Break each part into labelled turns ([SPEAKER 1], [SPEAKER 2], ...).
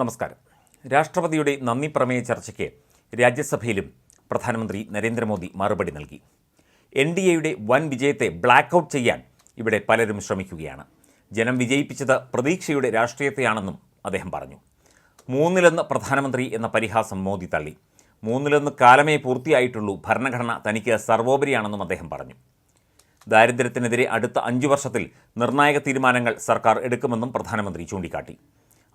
[SPEAKER 1] നമസ്കാരം. രാഷ്ട്രപതിയുടെ നന്ദി പ്രമേയ ചർച്ചയ്ക്ക് രാജ്യസഭയിലും പ്രധാനമന്ത്രി നരേന്ദ്രമോദി മറുപടി നൽകി. എൻ ഡി എയുടെ വൻ വിജയത്തെ ബ്ലാക്ക് ഔട്ട് ചെയ്യാൻ ഇവിടെ പലരും ശ്രമിക്കുകയാണ്. ജനം വിജയിപ്പിച്ചത് പ്രതീക്ഷയുടെ രാഷ്ട്രീയത്തെയാണെന്നും അദ്ദേഹം പറഞ്ഞു. മൂന്നിലൊന്ന് പ്രധാനമന്ത്രി എന്ന പരിഹാസം മോദി തള്ളി. മൂന്നിലൊന്ന് കാലമേ പൂർത്തിയായിട്ടുള്ളൂ ഭരണഘടന തനിക്ക് സർവോപരിയാണെന്നും അദ്ദേഹം പറഞ്ഞു. ദാരിദ്ര്യത്തിനെതിരെ അടുത്ത അഞ്ചു വർഷത്തിൽ നിർണായക തീരുമാനങ്ങൾ സർക്കാർ എടുക്കുമെന്നും പ്രധാനമന്ത്രി ചൂണ്ടിക്കാട്ടി.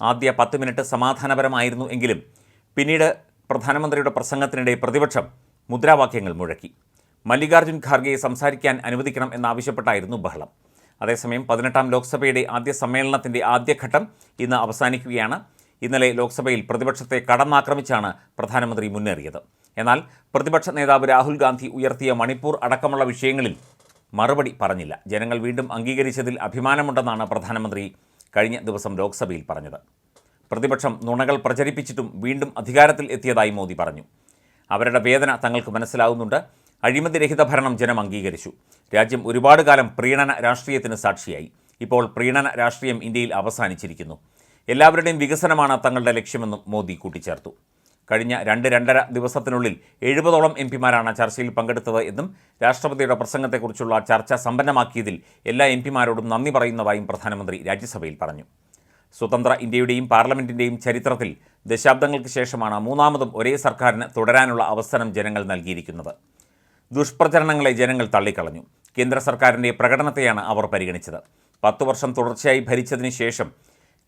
[SPEAKER 1] ആദ്യ പത്ത് മിനിറ്റ് സമാധാനപരമായിരുന്നു എങ്കിലും പിന്നീട് പ്രധാനമന്ത്രിയുടെ പ്രസംഗത്തിനിടെ പ്രതിപക്ഷം മുദ്രാവാക്യങ്ങൾ മുഴക്കി. മല്ലികാർജുൻ ഖാർഗെയെ സംസാരിക്കാൻ അനുവദിക്കണം എന്നാവശ്യപ്പെട്ടായിരുന്നു ബഹളം. അതേസമയം പതിനെട്ടാം ലോക്സഭയുടെ ആദ്യ സമ്മേളനത്തിന്റെ ആദ്യഘട്ടം ഇന്ന് അവസാനിക്കുകയാണ്. ഇന്നലെ ലോക്സഭയിൽ പ്രതിപക്ഷത്തെ കടന്നാക്രമിച്ചാണ് പ്രധാനമന്ത്രി മുന്നേറിയത്. എന്നാൽ പ്രതിപക്ഷ നേതാവ് രാഹുൽ ഗാന്ധി ഉയർത്തിയ മണിപ്പൂർ അടക്കമുള്ള വിഷയങ്ങളിൽ മറുപടി പറഞ്ഞില്ല. ജനങ്ങൾ വീണ്ടും അംഗീകരിച്ചതിൽ അഭിമാനമുണ്ടെന്നാണ് പ്രധാനമന്ത്രി കഴിഞ്ഞ ദിവസം ലോക്സഭയിൽ പറഞ്ഞത്. പ്രതിപക്ഷം നുണകൾ പ്രചരിപ്പിച്ചിട്ടും വീണ്ടും അധികാരത്തിൽ എത്തിയതായി മോദി പറഞ്ഞു. അവരുടെ വേദന തങ്ങൾക്ക് മനസ്സിലാവുന്നുണ്ട്. അഴിമതിരഹിത ഭരണം ജനം അംഗീകരിച്ചു. രാജ്യം ഒരുപാട് കാലം പ്രീണന രാഷ്ട്രീയത്തിന് സാക്ഷിയായി. ഇപ്പോൾ പ്രീണന രാഷ്ട്രീയം ഇന്ത്യയിൽ അവസാനിച്ചിരിക്കുന്നു. എല്ലാവരുടെയും വികസനമാണ് തങ്ങളുടെ ലക്ഷ്യമെന്നും മോദി കൂട്ടിച്ചേർത്തു. കഴിഞ്ഞ രണ്ട് രണ്ടര ദിവസത്തിനുള്ളിൽ എഴുപതോളം എം പിമാരാണ് ചർച്ചയിൽ പങ്കെടുത്തത് എന്നും രാഷ്ട്രപതിയുടെ പ്രസംഗത്തെക്കുറിച്ചുള്ള ചർച്ച സമ്പന്നമാക്കിയതിൽ എല്ലാ എം പിമാരോടും നന്ദി പറയുന്നതായും പ്രധാനമന്ത്രി രാജ്യസഭയിൽ പറഞ്ഞു. സ്വതന്ത്ര ഇന്ത്യയുടെയും പാർലമെന്റിന്റെയും ചരിത്രത്തിൽ ദശാബ്ദങ്ങൾക്ക് ശേഷമാണ് മൂന്നാമതും ഒരേ സർക്കാരിന് തുടരാനുള്ള അവസരം ജനങ്ങൾ നൽകിയിരിക്കുന്നത്. ദുഷ്പ്രചരണങ്ങളെ ജനങ്ങൾ തള്ളിക്കളഞ്ഞു. കേന്ദ്ര സർക്കാരിന്റെ പ്രകടനത്തെയാണ് അവർ പരിഗണിച്ചത്. പത്തു വർഷം തുടർച്ചയായി ഭരിച്ചതിന് ശേഷം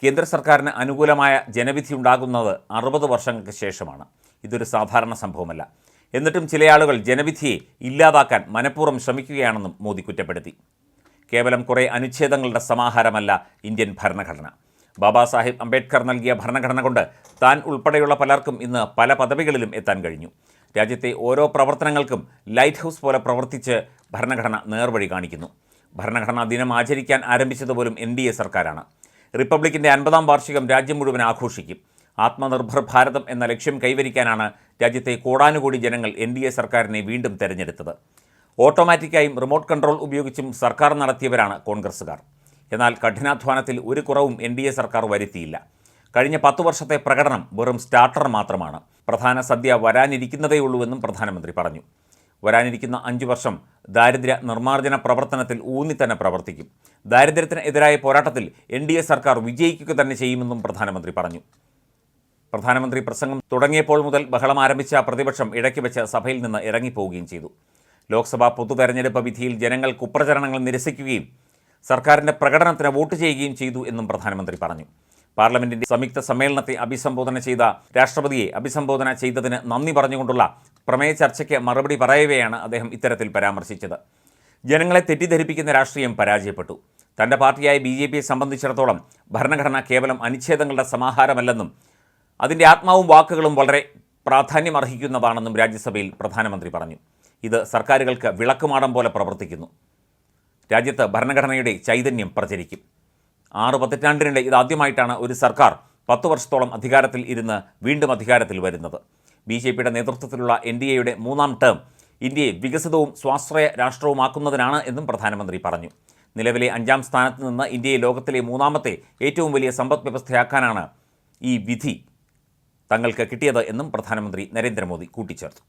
[SPEAKER 1] കേന്ദ്ര സർക്കാരിന് അനുകൂലമായ ജനവിധി ഉണ്ടാകുന്നത് അറുപത് വർഷങ്ങൾക്ക് ശേഷമാണ്. ഇതൊരു സാധാരണ സംഭവമല്ല. എന്നിട്ടും ചില ആളുകൾ ജനവിധിയെ ഇല്ലാതാക്കാൻ മനഃപൂർവം ശ്രമിക്കുകയാണെന്നും മോദി കുറ്റപ്പെടുത്തി. കേവലം കുറേ അനുച്ഛേദങ്ങളുടെ സമാഹാരമല്ല ഇന്ത്യൻ ഭരണഘടന. ബാബാ സാഹിബ് അംബേദ്കർ നൽകിയ ഭരണഘടന കൊണ്ട് താൻ ഉൾപ്പെടെയുള്ള പലർക്കും ഇന്ന് പല പദവികളിലും എത്താൻ കഴിഞ്ഞു. രാജ്യത്തെ ഓരോ പ്രവർത്തനങ്ങൾക്കും ലൈറ്റ് ഹൗസ് പോലെ പ്രവർത്തിച്ച് ഭരണഘടന നേർവഴി കാണിക്കുന്നു. ഭരണഘടനാ ദിനം ആചരിക്കാൻ ആരംഭിച്ചതുപോലും എൻ ഡി എ സർക്കാരാണ്. റിപ്പബ്ലിക്കിന്റെ അൻപതാം വാർഷികം രാജ്യം മുഴുവൻ ആഘോഷിക്കും. ആത്മനിർഭർ ഭാരതം എന്ന ലക്ഷ്യം കൈവരിക്കാനാണ് രാജ്യത്തെ കോടാനുകോടി ജനങ്ങൾ എൻ ഡി എ സർക്കാരിനെ വീണ്ടും തെരഞ്ഞെടുത്തത്. ഓട്ടോമാറ്റിക്കായും റിമോട്ട് കൺട്രോൾ ഉപയോഗിച്ചും സർക്കാർ നടത്തിയവരാണ് കോൺഗ്രസ്സുകാർ. എന്നാൽ കഠിനാധ്വാനത്തിൽ ഒരു കുറവും എൻ ഡി എ സർക്കാർ വരുത്തിയില്ല. കഴിഞ്ഞ പത്തു വർഷത്തെ പ്രകടനം വെറും സ്റ്റാർട്ടർ മാത്രമാണ്. പ്രധാന സദ്യ വരാനിരിക്കുന്നതേയുള്ളൂവെന്നും പ്രധാനമന്ത്രി പറഞ്ഞു. വരാനിരിക്കുന്ന അഞ്ചു വർഷം ദാരിദ്ര്യ നിർമ്മാർജന പ്രവർത്തനത്തിൽ ഊന്നി തന്നെ പ്രവർത്തിക്കും. ദാരിദ്ര്യത്തിനെതിരായ പോരാട്ടത്തിൽ എൻ ഡി എ സർക്കാർ വിജയിക്കുക തന്നെ ചെയ്യുമെന്നും പ്രധാനമന്ത്രി പറഞ്ഞു. പ്രധാനമന്ത്രി പ്രസംഗം തുടങ്ങിയപ്പോൾ മുതൽ ബഹളം ആരംഭിച്ച പ്രതിപക്ഷം ഇടയ്ക്ക് വെച്ച് സഭയിൽ നിന്ന് ഇറങ്ങിപ്പോവുകയും ചെയ്തു. ലോക്സഭാ പൊതു തെരഞ്ഞെടുപ്പ് വിധിയിൽ ജനങ്ങൾ കുപ്രചരണങ്ങൾ നിരസിക്കുകയും സർക്കാരിന്റെ പ്രകടനത്തിന് വോട്ട് ചെയ്യുകയും ചെയ്തു എന്നും പ്രധാനമന്ത്രി പറഞ്ഞു. പാർലമെന്റിന്റെ സംയുക്ത സമ്മേളനത്തെ അഭിസംബോധന ചെയ്ത രാഷ്ട്രപതിയെ അഭിസംബോധന ചെയ്തതിന് നന്ദി പറഞ്ഞുകൊണ്ടുള്ള പ്രമേയ ചർച്ചയ്ക്ക് മറുപടി പറയവെയാണ് അദ്ദേഹം ഇത്തരത്തിൽ പരാമർശിച്ചത്. ജനങ്ങളെ തെറ്റിദ്ധരിപ്പിക്കുന്ന രാഷ്ട്രീയം പരാജയപ്പെട്ടു. തന്റെ പാർട്ടിയായ ബി ജെ പിയെ സംബന്ധിച്ചിടത്തോളം ഭരണഘടന കേവലം അനുച്ഛേദങ്ങളുടെ സമാഹാരമല്ലെന്നും അതിന്റെ ആത്മാവും വാക്കുകളും വളരെ പ്രാധാന്യമർഹിക്കുന്നതാണെന്നും രാജ്യസഭയിൽ പ്രധാനമന്ത്രി പറഞ്ഞു. ഇത് സർക്കാരുകൾക്ക് വിളക്കുമാടം പോലെ പ്രവർത്തിക്കുന്നു. രാജ്യത്ത് ഭരണഘടനയുടെ ചൈതന്യം പ്രചരിക്കും. ആറ് പതിറ്റാണ്ടിനിടെ ഇതാദ്യമായിട്ടാണ് ഒരു സർക്കാർ പത്ത് വർഷത്തോളം അധികാരത്തിൽ ഇരുന്ന് വീണ്ടും അധികാരത്തിൽ വരുന്നത്. ബി ജെ പിയുടെ നേതൃത്വത്തിലുള്ള എൻ ഡി എയുടെ മൂന്നാം ടേം ഇന്ത്യയെ വികസിതവും സ്വാശ്രയ രാഷ്ട്രവുമാക്കുന്നതിനാണ് എന്നും പ്രധാനമന്ത്രി പറഞ്ഞു. നിലവിലെ അഞ്ചാം സ്ഥാനത്ത് നിന്ന് ഇന്ത്യയെ ലോകത്തിലെ മൂന്നാമത്തെ ഏറ്റവും വലിയ സമ്പദ് വ്യവസ്ഥയാക്കാനാണ് ഈ വിധി തങ്ങൾക്ക് കിട്ടിയത് എന്നും പ്രധാനമന്ത്രി നരേന്ദ്രമോദി കൂട്ടിച്ചേർത്തു.